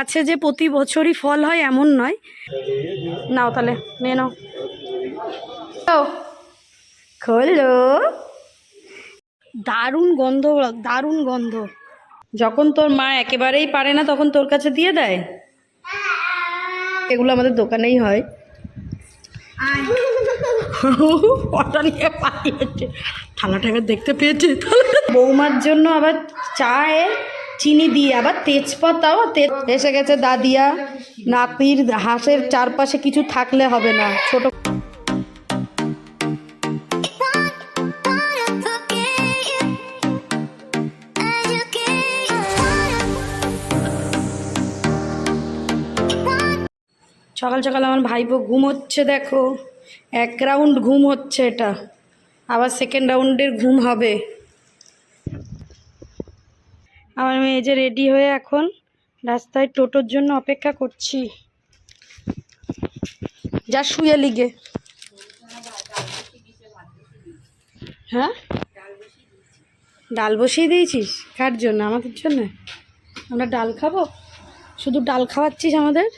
গাছে যে প্রতি বছরই ফল হয়, এমন নয়। নাও তাহলে, নিয়ে নাও। খোলো। দারুণ গন্ধ দারুণ গন্ধ। যখন তোর মা একেবারেই পারে না, তখন তোর কাছে দিয়ে দেয়? এগুলো আমাদের দোকানেই হয়। নিয়ে পালিয়েছে। থালাটা এবার দেখতে পেয়েছে? বৌমার জন্য আবার চায়ে চিনি দিয়ে আবার তেজপাতাও তেজ এসে গেছে দাদিয়া। নাতির হাঁসের চারপাশে কিছু থাকলে হবে না, ছোট সকাল সকাল আমার ভাইপো ঘুম হচ্ছে দেখো। এক রাউন্ড ঘুম হচ্ছে এটা। আবার সেকেন্ড রাউন্ডের ঘুম হবে। আমার মেয়ে যে রেডি হয়ে এখন রাস্তায় টোটোর জন্য অপেক্ষা করছি। যা শুয়ে লিগে। হ্যাঁ? ডাল বসিয়ে দিয়েছিস? কার জন্য? আমাদের জন্য? আমরা ডাল খাব? শুধু ডাল খাওয়াচ্ছিস আমাদের?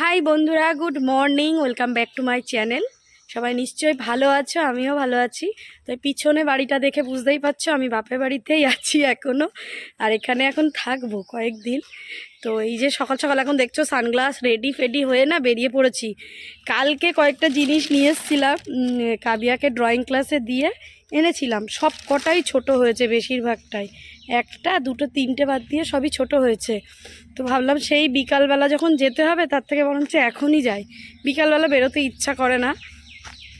হাই বন্ধুরা good morning welcome back to my channel সবাই নিশ্চয়ই ভালো আছো, আমিও ভালো আছি। তো পিছনে বাড়িটা দেখে বুঝতেই পারছ, আমি বাপের বাড়িতেই আছি এখনও আর এখানে এখন থাকব কয়েকদিন। তো এই যে সকাল সকাল এখন দেখছ সানগ্লাস রেডি ফেডি হয়ে না বেরিয়ে পড়েছি। কালকে কয়েকটা জিনিস নিয়ে এসেছিলাম কাবিয়াকে ড্রয়িং ক্লাসে দিয়ে এনেছিলাম। সব কটাই ছোট হয়েছে বেশিরভাগটাই। একটা, দুটো, তিনটে বাদ দিয়ে সবই ছোট হয়েছে। তো ভাবলাম সেই বিকালবেলা যখন যেতে হবে, তার থেকে বরঞ্চ এখনই যাই। বিকালবেলা বেরোতে ইচ্ছা করে না।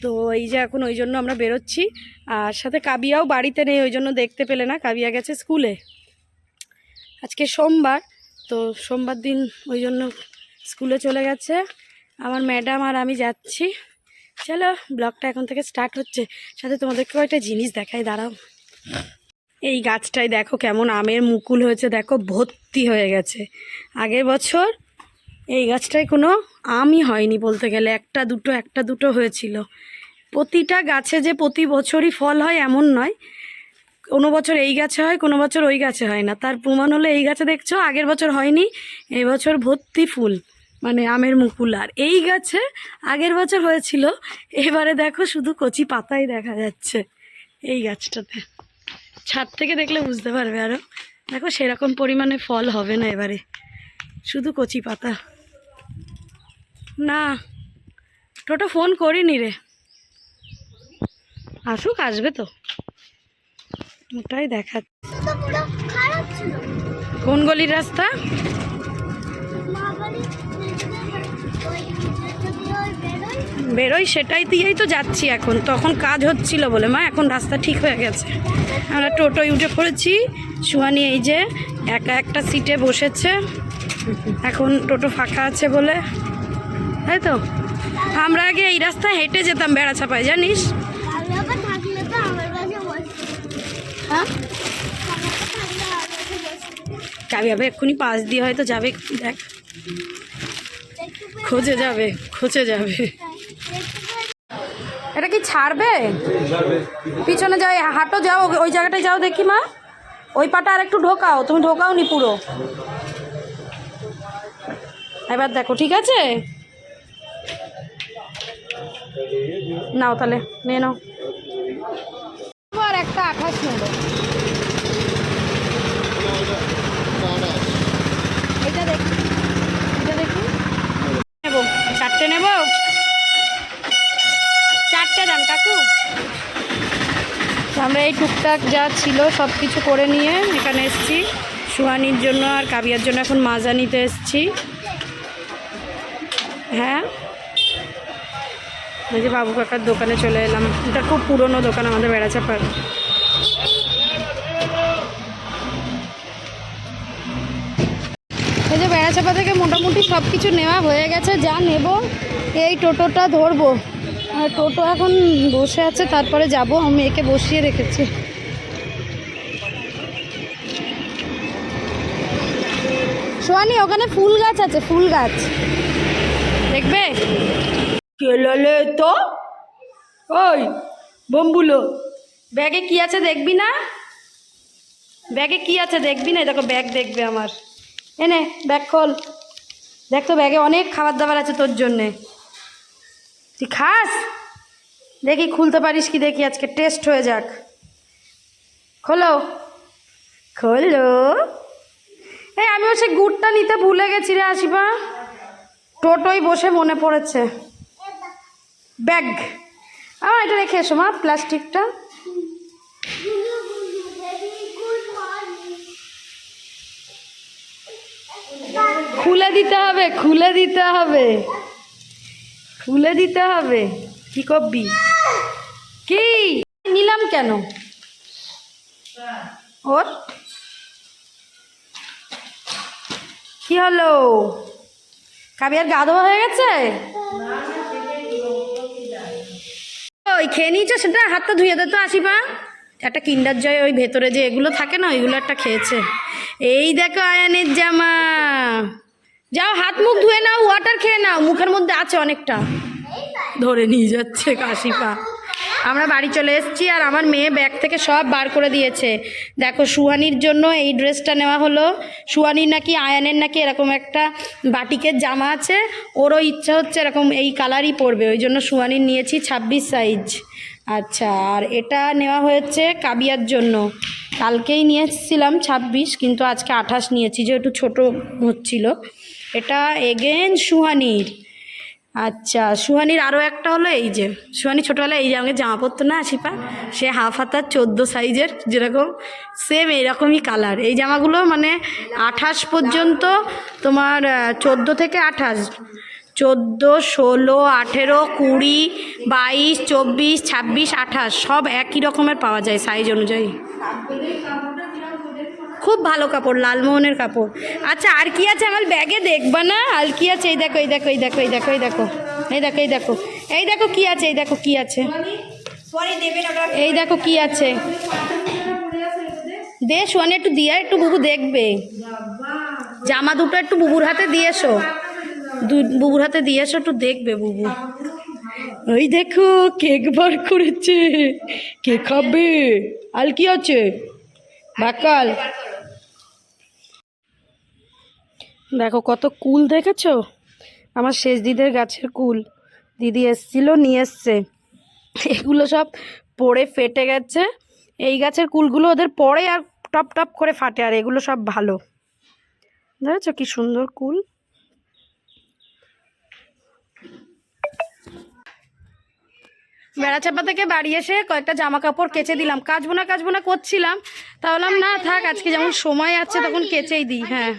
তো এই যে এখন ওই জন্য আমরা বেরোচ্ছি। আর সাথে কাবিয়াও বাড়িতে নেই, ওই জন্য দেখতে পেলে না, কাবিয়া গেছে স্কুলে। আজকে সোমবার, তো সোমবার দিন ওই জন্য স্কুলে চলে গেছে। আমার ম্যাডাম আর আমি যাচ্ছি। চলো, ব্লগটা এখন থেকে স্টার্ট হচ্ছে। সাথে তোমাদেরকেও একটা জিনিস দেখাই, দাঁড়াও। এই গাছটায় দেখো কেমন আমের মুকুল হয়েছে, দেখো ভর্তি হয়ে গেছে। আগের বছর এই গাছটায় কোনো আমই হয়নি বলতে গেলে। একটা দুটো একটা দুটো হয়েছিল। প্রতিটা গাছে যে প্রতি বছরই ফল হয় এমন নয়। কোনো বছর এই গাছে হয়, কোনো বছর ওই গাছে হয় না। তার প্রমাণ হলো এই গাছে দেখছ, আগের বছর হয়নি, এই বছর ভর্তি ফুল মানে আমের মুকুল। আর এই গাছে আগের বছর হয়েছিল, এবারে দেখো শুধু কচি পাতাই দেখা যাচ্ছে এই গাছটাতে। ছাদ থেকে দেখলে বুঝতে পারবে আরও দেখো সেরকম পরিমাণে ফল হবে না এবারে, শুধু কচি পাতা। না, টোটো ফোন করিনি রে। আসুক, আসবে তো। ওটাই দেখা। কোন গলির রাস্তা? বেরোই সেটাই দিয়েই তো যাচ্ছি এখন। তখন কাজ হচ্ছিল বলে, মা, এখন রাস্তা ঠিক হয়ে গেছে। আমরা টোটোয় উঠে পড়েছি। সুহানি এই যে একা একটা সিটে বসেছে। এখন টোটো ফাঁকা আছে বলে। তাই তো আমরা আগে এই রাস্তায় হেঁটে যেতাম বেড়া চাপায় জানিস? বসে হ্যাঁ? যাবে এক্ষুনি পাশ দিয়ে হয়তো যাবে, দেখ। খোঁজে যাবে খোঁজে যাবে। এটা কি ছাড়বে? পিছনে যাও হাঁটো যাও, ওই- ওই জায়গাটায় যাও দেখি, মা। ওই পাটা আর একটু ঢোকাও, তুমি ঢোকাও নি পুরো। এবার দেখো, ঠিক আছে? নাও তাহলে নিয়ে নাও। আর একটা আঠাশ নেব। এটা দেখি এটা দেখি। নেব। চারটে নেব? চারটে দেন কাকু। আমরা এই টুকটাক যা ছিল সব কিছু করে নিয়ে এখানে এসেছি। সুহানির জন্য আর কাবিয়ার জন্য এখন মাজা নিতে এসছি। হ্যাঁ? যে বাবু কাকার দোকানে চলে এলাম। এটা খুব পুরনো দোকান আমাদের বেড়াচাপার এই যে বেড়াচাপা থেকে মোটামুটি সব কিছু নেওয়া হয়ে গেছে যা নেব এই টোটোটা ধরবো। আর টোটো এখন বসে আছে তারপরে যাব আমি একে বসিয়ে রেখেছি। সোয়ানি ওখানে ফুল গাছ আছে ফুল গাছ। দেখবে? কেলালে তো? ওই, বম্বুলো, ব্যাগে কি আছে দেখবি না? ব্যাগে কি আছে দেখবি না? দেখো ব্যাগ দেখবে আমার। এনে ব্যাগ খোল। দেখ তো ব্যাগে অনেক খাবার দাবার আছে তোর জন্যে। তুই খাস? দেখি, খুলতে পারিস কি? দেখি, আজকে টেস্ট হয়ে যাক। খোলো। খোলো। এই, আমিও সে গুড়টা নিতে ভুলে গেছি রে আসিবা টোটোয় বসে মনে পড়েছে। ব্যাগ। আমার এটা রেখে এসো মা, প্লাস্টিকটা। খুলে দিতে হবে, খুলে দিতে হবে। খুলে দিতে হবে। কি করবি? কি? নিলাম কেন? ওর কি হলো? কাবিয়ার গা ধোয়া হয়ে গেছে? ওই খেয়ে নিয়েছো? সেটা হাতটা ধুয়ে দে তো আসিবা একটা কিন্ডার জয় ওই ভেতরে যে এগুলো থাকে না, ওইগুলো একটা খেয়েছে। এই দেখো আয়ানের জামা। যাও, হাত মুখ ধুয়ে নাও ওয়াটার খেয়ে নাও, মুখের মধ্যে আছে অনেকটা। ধরে নিয়ে যাচ্ছে কাশিপা আমরা বাড়ি চলে এসেছি আর আমার মেয়ে ব্যাগ থেকে সব বার করে দিয়েছে। দেখো, সুহানির জন্য এই ড্রেসটা নেওয়া হলো। সুহানির নাকি আয়ানের নাকি এরকম একটা বাটিকের জামা আছে। ওরও ইচ্ছা হচ্ছে এরকম এই কালারই পরবে। ওই জন্য সুহানির নিয়েছি ছাব্বিশ সাইজ। আচ্ছা আর এটা নেওয়া হয়েছে কাবিয়ার জন্য। কালকেই নিয়ে এসেছিলাম ছাব্বিশ, কিন্তু আজকে আঠাশ নিয়েছি যে একটু ছোটো হচ্ছিল। এটা এগেন সুহানির। আচ্ছা সুহানির আরও একটা হলো এই যে, সুহানি ছোটোবেলায় এই যে আমাকে জামা পরতো না আশিপা সে হাফ হাতার চোদ্দ সাইজের যেরকম সেম এইরকমই কালার এই জামাগুলো মানে আঠাশ পর্যন্ত তোমার চোদ্দ থেকে আঠাশ। চোদ্দ, ষোলো, আঠেরো, কুড়ি, বাইশ, চব্বিশ, ছাব্বিশ, আঠাশ, সব একই রকমের পাওয়া যায় সাইজ অনুযায়ী। খুব ভালো কাপড়, লালমোহনের কাপড়। আচ্ছা আর কি আছে আমার ব্যাগে? দেখবা না? আর কি আছে? এই দেখো এই দেখো এই দেখো এই দেখো এই দেখো এই দেখো এই দেখো এই দেখো কি আছে, এই দেখো কি আছে। এই দেখো কি আছে। দে সোয়ানি, একটু দিয়া, একটু বুবু দেখবে। জামা দুটো একটু বুবুর হাতে দিয়ে এসো। দু- বুবুর হাতে দিয়ে এসো, একটু দেখবে বুবু। ওই দেখো, কেক বার করেছে। কে খাবে? আর কি আছে? বাকাল। দেখো কত কুল দেখেছ? আমার শেষ দিদের গাছের কুল। দিদি এসছিল, নিয়ে এসছে। এগুলো সব পড়ে ফেটে গেছে। এই গাছের কুলগুলো ওদের পরে আর টপ টপ করে ফাটে, আর এগুলো সব ভালো। দেখেছ কি সুন্দর কুল? বেড়াচাপা থেকে বাড়ি এসে কয়েকটা জামা কাপড় কেচে দিলাম। কাচবো না কাচবো না করছিলাম। তাহলে না থাক আজকে যেমন সময় আছে তখন কেচেই দিই। হ্যাঁ।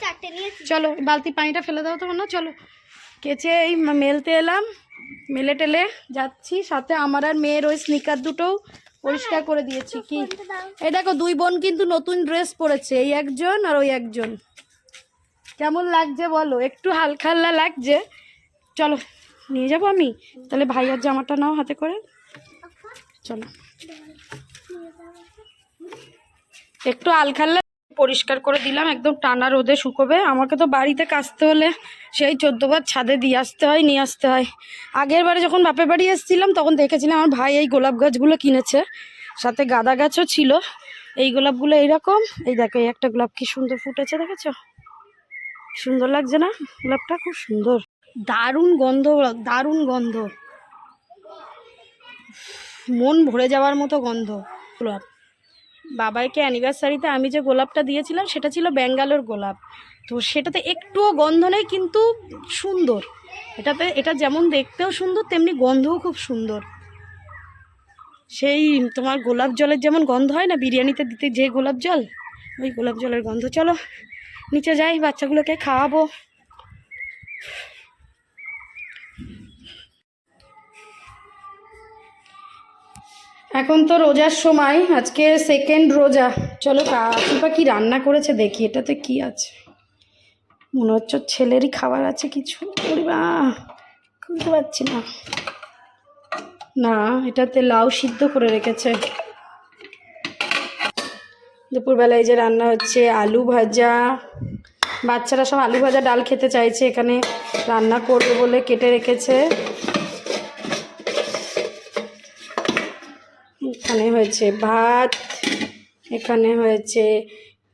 চলো বালতি পানিটা ফেলে দাও তো না চলো। কেচে এই মেলতে এলাম। মেলে টেলে যাচ্ছি। সাথে আমার আর মেয়ের ওই স্নিকার দুটোও পরিষ্কার করে দিয়েছি। কি? এই দেখো দুই বোন কিন্তু নতুন ড্রেস পরেছে এই একজন আর ওই একজন। কেমন লাগছে বলো? একটু হালকা হাল্লা লাগছে। চলো নিয়ে যাব আমি। তাহলে ভাইয়ার জামাটা নাও হাতে করে। চলো। একটু আলখাল্লা পরিষ্কার করে দিলাম, একদম টানা রোদে শুকোবে। আমাকে তো বাড়িতে কাচতে হলে সেই চোদ্দোবার ছাদে দিয়ে আসতে হয়, নিয়ে আসতে হয়। আগের বারে যখন বাপের বাড়ি এসেছিলাম, তখন দেখেছিলাম আমার ভাই এই গোলাপ গাছগুলো কিনেছে। সাথে গাঁদা গাছও ছিল। এই গোলাপগুলো এইরকম। এই দেখো, এই একটা গোলাপ কি সুন্দর ফুটেছে, দেখেছ? সুন্দর লাগছে না গোলাপটা? খুব সুন্দর। দারুণ গন্ধ দারুণ গন্ধ। মন ভরে যাওয়ার মতো গন্ধ। গোলাপ। বাবাইকে অ্যানিভার্সারিতে আমি যে গোলাপটা দিয়েছিলাম, সেটা ছিল ব্যাঙ্গালোর গোলাপ। তো সেটাতে একটুও গন্ধ নেই, কিন্তু সুন্দর। এটাতে, এটা যেমন দেখতেও সুন্দর, তেমনি গন্ধও খুব সুন্দর। সেই তোমার গোলাপ জলের যেমন গন্ধ হয় না, বিরিয়ানিতে দিতে যে গোলাপ জল, ওই গোলাপ জলের গন্ধ। চলো, নিচে যাই, বাচ্চাগুলোকে খাওয়াবো। এখন তো রোজার সময়, আজকে সেকেন্ড রোজা। চলো কাকিপা কি রান্না করেছে দেখি, এটাতে কি আছে? মনে হচ্ছে ছেলেরই খাবার আছে কিছু। বা খুলতে পারছি না। না, এটাতে লাউ সিদ্ধ করে রেখেছে। দুপুরবেলায় যে রান্না হচ্ছে আলু ভাজা। বাচ্চারা সব আলু ভাজা ডাল খেতে চাইছে, এখানে রান্না করবে বলে কেটে রেখেছে। এখানে হয়েছে ভাত, এখানে হয়েছে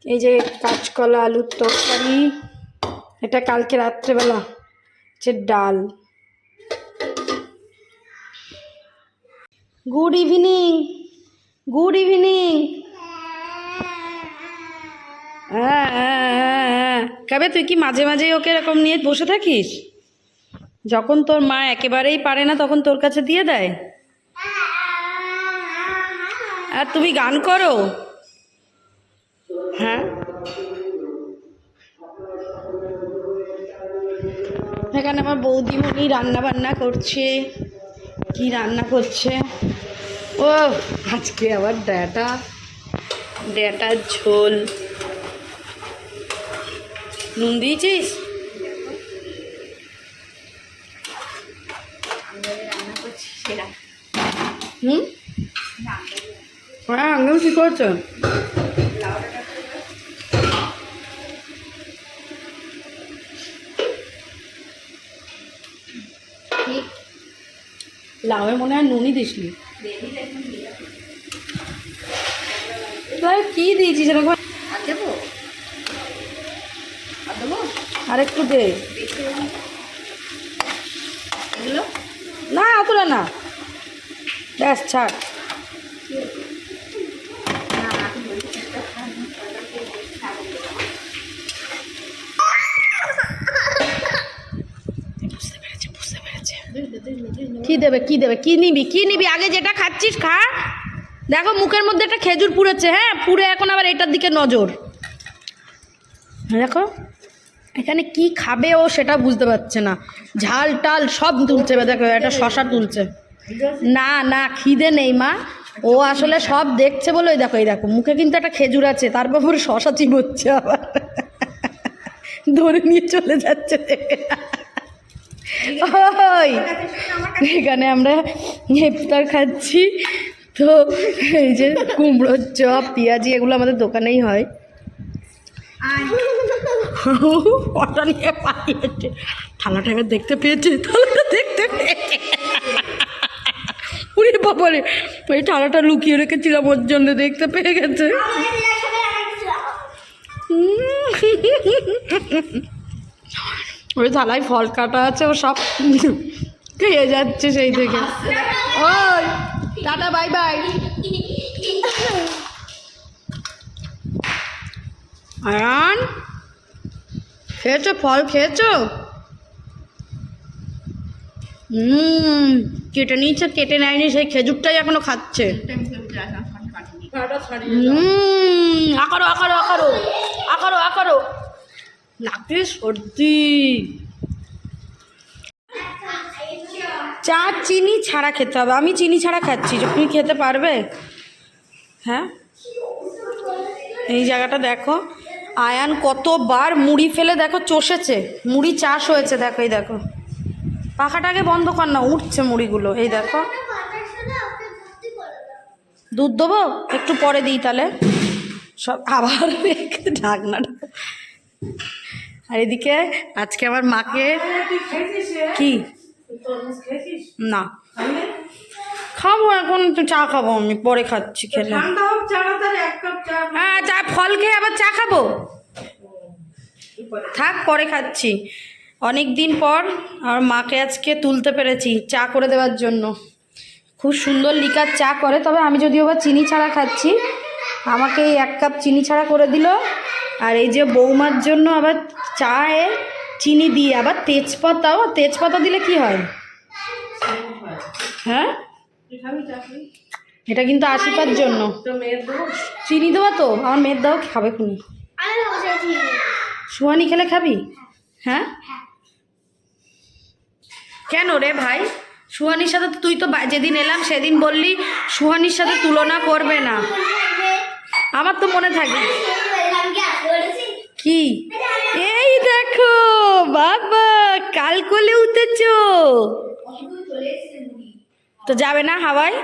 এই যে কাঁচকলা, আলুর তরকারি, এটা কালকে রাত্রেবেলা হচ্ছে ডাল। গুড ইভিনিং গুড ইভিনিং কবে তুই কি মাঝে মাঝে ওকে এরকম নিয়ে বসে থাকিস? যখন তোর মা একেবারেই পারে না, তখন তোর কাছে দিয়ে দেয়? আর তুমি গান করো? হ্যাঁ। এখানে আমার বৌদিমণি রান্না বান্না করছে। কি রান্না করছে? ও আজকে আবার ড্যাটা ড্যাটার ঝোল। নুন দিয়েছিস? হুম? হ্যাঁ আমিও কি করছ। লাউয়ে মনে হয় নুনই দিসনি। তাই কি দিয়েছিস এরকম? আর একটু দে। না অতটা না। ব্যাস ছাড় বুঝতে পেরেছে বুঝতে পেরেছে কি দেবে কি দেবে? কি নিবি কি নিবি? আগে যেটা খাচ্ছিস, খা। দেখো, মুখের মধ্যে একটা খেজুর পুড়েছে হ্যাঁ? পুড়ে এখন আবার এটার দিকে নজর। দেখো, এখানে কি খাবে ও সেটা বুঝতে পারছে না। ঝাল টাল সব তুলছে, দেখো, একটা শশা তুলছে। না না, খিদে নেই, মা। ও আসলে সব দেখছে বলে, ওই দেখো, এই দেখো, মুখে কিন্তু একটা খেজুর আছে তারপর পরে শশা চিবোচ্ছে আবার। ধরে নিয়ে চলে যাচ্ছে। ওই এখানে আমরা ইফতার খাচ্ছি। তো এই যে কুমড়োর চপ পেঁয়াজি এগুলো আমাদের দোকানেই হয়। ওটা নিয়ে পালিয়েছে। থালাটা এবার দেখতে পেয়েছে থালাটা দেখতে পেয়েছে। উনি বাবারে ওই থালাটা লুকিয়ে রেখেছিলাম ওর জন্য দেখতে পেয়ে গেছে। উম। ওই থালায় ফল কাটা আছে ও সব খেয়ে যাচ্ছে সেই থেকে। ওই টাটা বাই বাই। আয়ান খেয়েছো ফল খেয়েছো? হুম কেটে নিয়েছে কেটে নেয়নি সেই খেজুরটাই এখনও খাচ্ছে। হুম আকারো আকারো আকারো আকারো আকারো। নাকে সর্দি। চা, চিনি ছাড়া খেতে হবে। আমি চিনি ছাড়া খাচ্ছি তুমি খেতে পারবে। হ্যাঁ? এই জায়গাটা দেখো। আয়ান কতবার মুড়ি ফেলে, দেখো, চষেছে। মুড়ি চাষ হয়েছে, দেখো, এই দেখো। পাখাটাকে বন্ধ কর না, উঠছে মুড়িগুলো, এই দেখো। দুধ দেবো? একটু পরে দিই তাহলে। সব আবার ঢাকনাটা। আর এদিকে আজকে আমার মাকে কি? না। খাব এখন, একটু চা খাব আমি, পরে খাচ্ছি, খেলে। হ্যাঁ চা, ফল খেয়ে আবার চা খাব? থাক, পরে খাচ্ছি। অনেক দিন পর আর মাকে আজকে তুলতে পেরেছি, চা করে দেওয়ার জন্য। খুব সুন্দর লিকার চা করে, তবে আমি যদিও বা চিনি ছাড়া খাচ্ছি। আমাকে এক কাপ চিনি ছাড়া করে দিল। আর এই যে বৌমার জন্য আবার চায়ে চিনি দিয়ে, আবার তেজপাতাও, তেজপাতা দিলে কি হয়? হ্যাঁ? এটা কিন্তু আশিপার জন্য। চিনি দেওয়া তো? আমার মেয়ের দাও, খাবে খুনি। সুহানি খেলে খাবি? হ্যাঁ? কেন রে ভাই? সুহানির সাথে তুই তো যেদিন এলাম সেদিন বললি, সুহানির সাথে তুলনা করবে না। আমার তো মনে থাকে। কি? এই দেখো, বাবা, কাল কোলে উঠেছ। তো যাবে না হাওয়ায়?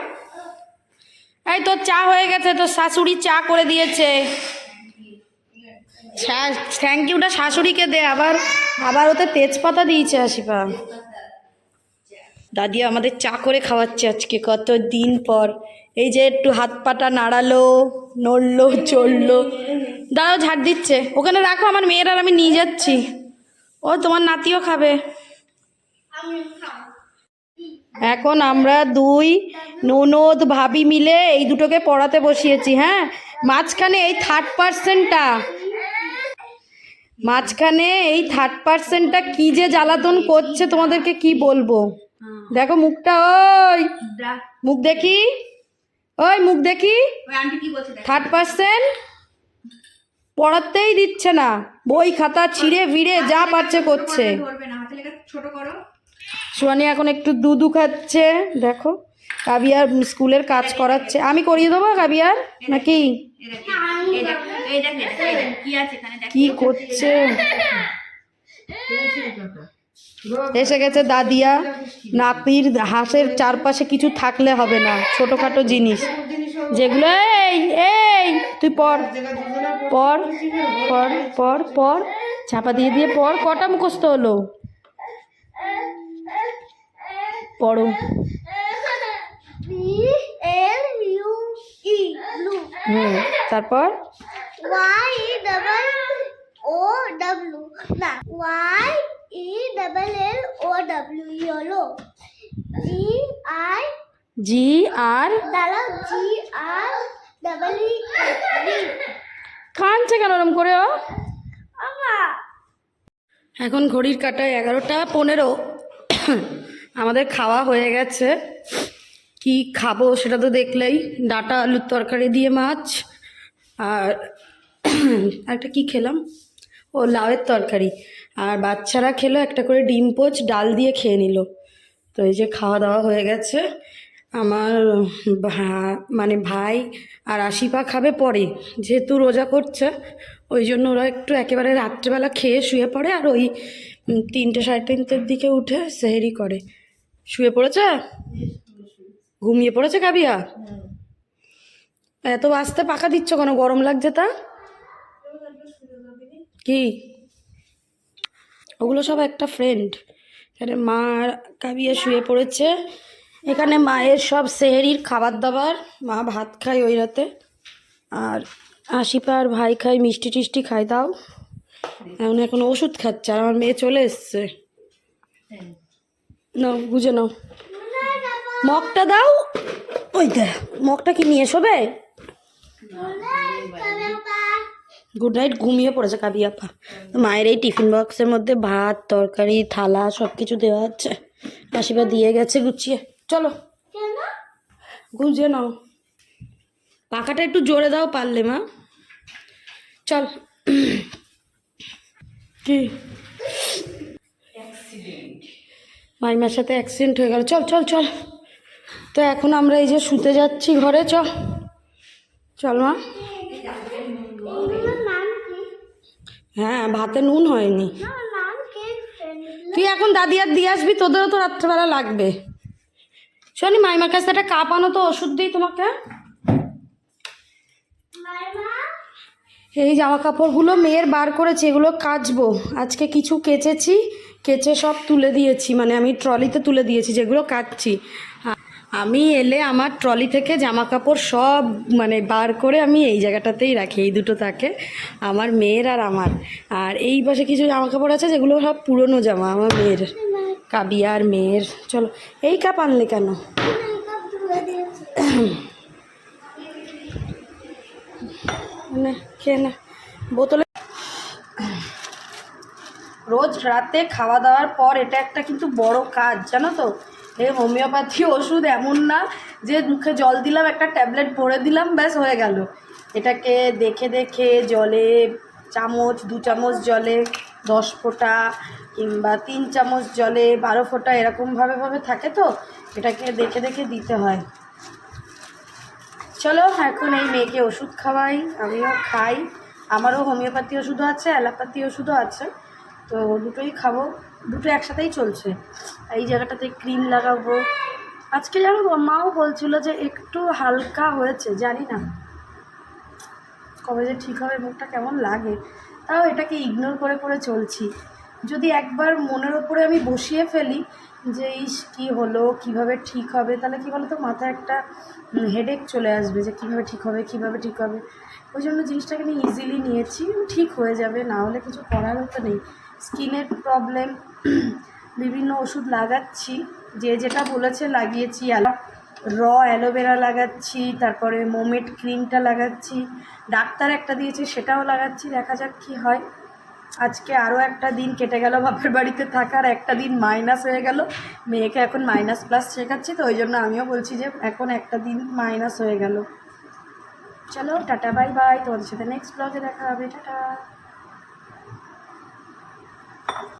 এই তোর চা হয়ে গেছে, তোর শাশুড়ি চা করে দিয়েছে। থ্যাংক ইউটা শাশুড়িকে দে, আবার আবার ওতে তেজপাতা দিয়েছে আশিপা। দাদি আমাদের চা করে খাওয়াচ্ছে আজকে কত দিন পর। এই যে একটু হাত পাটা নাড়ালো নড়লো চলল। দাঁড়াও ঝাড় দিচ্ছে। ওখানে রাখো আমার মেয়ের আর আমি নিয়ে যাচ্ছি। ও তোমার নাতিও খাবে। এখন আমরা দুই ননদ ভাবি মিলে এই দুটোকে পড়াতে বসিয়েছি হ্যাঁ? মাঝখানে এই থার্ড পার্সেন্টটা মাঝখানে এই থার্ড পার্সেন্টটা কি যে জ্বালাতন করছে তোমাদেরকে কি বলব? দেখো মুখটা ওই। মুখ দেখি? ওই মুখ দেখি? থার্ড পার্সেন্ট পড়াতেই দিচ্ছে না। বই খাতা ছিঁড়ে ভিড়ে যা পারছে করছে। সোয়ানি এখন একটু দুধু খাচ্ছে দেখো। কাবিয়ার স্কুলের কাজ করাচ্ছে। আমি করিয়ে দেবো কাবিয়ার? নাকি? কি করছে? এসে গেছে দাদিয়া, নাতির হাঁসের চারপাশে কিছু থাকলে হবে না, ছোটোখাটো জিনিস। যেগুলো, এই এই, তুই পড় পড় পড় পড় পড় চাপা দিয়ে দিয়ে পড় কটা মুখস্থ হলো? পড়ো। হুম, তারপর? ওয়াই ডাবল ও ডাব্লু না Y E double L O W yellow G I G R দাঁড়াও জি আর ডাবল ই বি কাঁদছে কেন ওরম করে ও? এখন ঘড়ির কাটায় এগারোটা পনেরো। আমাদের খাওয়া হয়ে গেছে। কি খাব সেটা তো দেখলেই। ডাটা আলুর তরকারি দিয়ে মাছ। আর একটা কি খেলাম? ও লাউয়ের তরকারি। আর বাচ্চারা খেলো একটা করে ডিম পোচ ডাল দিয়ে খেয়ে নিল। তো এই যে খাওয়া দাওয়া হয়ে গেছে। আমার মানে ভাই আর আশিপা খাবে পরে যেহেতু রোজা করছে। ওই জন্য ওরা একটু একেবারে রাত্রেবেলা খেয়ে শুয়ে পড়ে আর ওই তিনটে সাড়ে তিনটের দিকে উঠে সেহেরি করে। শুয়ে পড়েছে? ঘুমিয়ে পড়েছে কাবিয়া? এত বাঁচতে পাকা দিচ্ছ কেন? গরম লাগছে তা? কি? ওগুলো সব একটা ফ্রেন্ড এখানে মা কাবিয়ে শুয়ে পড়েছে। এখানে মায়ের সব সেহেরির খাবার দাবার মা ভাত খায় ওই রাতে। আর আশিপা আর ভাই খায় মিষ্টি টিষ্টি খাই দাও এখন এখন ওষুধ খাচ্ছে আর আমার মেয়ে চলে এসছে। নাও, বুঝে নাও। মগটা দাও। ওই দে মগটা কি নিয়ে শোবে গুড নাইট ঘুমিয়ে পড়েছে কাবিয়াপা মায়ের এই টিফিন বক্সের মধ্যে ভাত, তরকারি, থালা সব কিছু দেওয়া হচ্ছে আশীর্বাদ দিয়ে গেছে গুছিয়ে। চলো। গুছিয়ে নাও। পাখাটা একটু জোরে দাও পারলে, মা। চল। কি? মাইমার সাথে অ্যাক্সিডেন্ট হয়ে গেল। চল চল চল। তো এখন আমরা এই যে শুতে যাচ্ছি ঘরে চল চল, মা। হ্যাঁ ভাতে নুন হয়নি। তুই এখন দাদি আর দিয়ে আসবি তোদেরও তো রাত্রেবেলা লাগবে। শোনি মাইমার কাছে একটা কাপ আনো তো ওষুধ দিই তোমাকে। এই জামা কাপড়গুলো মেয়ের বার করেছি এগুলো কাচবো। আজকে কিছু কেচেছি কেচে সব তুলে দিয়েছি মানে আমি ট্রলিতে তুলে দিয়েছি যেগুলো কাচ্ছি আ- আমি এলে আমার ট্রলি থেকে জামা কাপড় সব মানে বার করে আমি এই জায়গাটাতেই রাখি, এই দুটো থাকে আমার মেয়ের আর আমার। আর এই পাশে কিছু জামা কাপড় আছে যেগুলো সব পুরনো জামা, আমার মেয়ের, কাবিয়ার মেয়ের। চলো, এই কাপ আনলে কেন? দিয়েছি খেয়ে নে। বোতলে রোজ রাতে খাওয়া দাওয়ার পর এটা একটা কিন্তু বড় কাজ, জানো তো? এই হোমিওপ্যাথি ওষুধ এমন না যে মুখে জল দিলাম, একটা ট্যাবলেট ভরে দিলাম, ব্যাস হয়ে গেল। এটাকে দেখে দেখে জলে চামচ, দু চামচ জলে, দশ ফোঁটা কিংবা তিন চামচ জলে, বারো ফোঁটা এরকমভাবে ভাবে থাকে তো, এটাকে দেখে দেখে দিতে হয়। চলো, এখন এই মেয়েকে ওষুধ খাওয়াই, আমিও খাই। আমারও হোমিওপ্যাথি ওষুধও আছে, অ্যালোপ্যাথি ওষুধও আছে। তো দুটোই খাব। দুটো একসাথেই চলছে। এই জায়গাটাতে ক্রিম লাগাবো। আজকে তো, মাও বলছিল যে একটু হালকা হয়েছে জানি না। কবে যে ঠিক হবে মুখটা কেমন লাগে। তাও এটাকে ইগনোর করে করে চলছি। যদি একবার মনের ওপরে আমি বসিয়ে ফেলি যে ইস কী হলো? কীভাবে ঠিক হবে? তাহলে কী বলতো মাথায় একটা হেডেক চলে আসবে যে কীভাবে ঠিক হবে? কীভাবে ঠিক হবে? ওই জন্য জিনিসটাকে আমি ইজিলি নিয়েছি। ঠিক হয়ে যাবে না হলে কিছু করারও তো নেই। স্কিনের প্রবলেম বিভিন্ন ওষুধ লাগাচ্ছি। যে যেটা বলেছে লাগিয়েছি র অ্যালোভেরা লাগাচ্ছি, তারপরে মোমেট ক্রিমটা লাগাচ্ছি। ডাক্তার একটা দিয়েছে, সেটাও লাগাচ্ছি, দেখা যাক কী হয়। আজকে আরও একটা দিন কেটে গেল, বাপের বাড়িতে থাকার একটা দিন মাইনাস হয়ে গেল। মেয়েকে এখন মাইনাস প্লাস শেখাচ্ছি, তো ওই জন্য আমিও বলছি যে এখন একটা দিন মাইনাস হয়ে গেল। চলো, টাটা, বাই বাই। তোমাদের সাথে নেক্সট ব্লগে দেখা হবে, টাটা।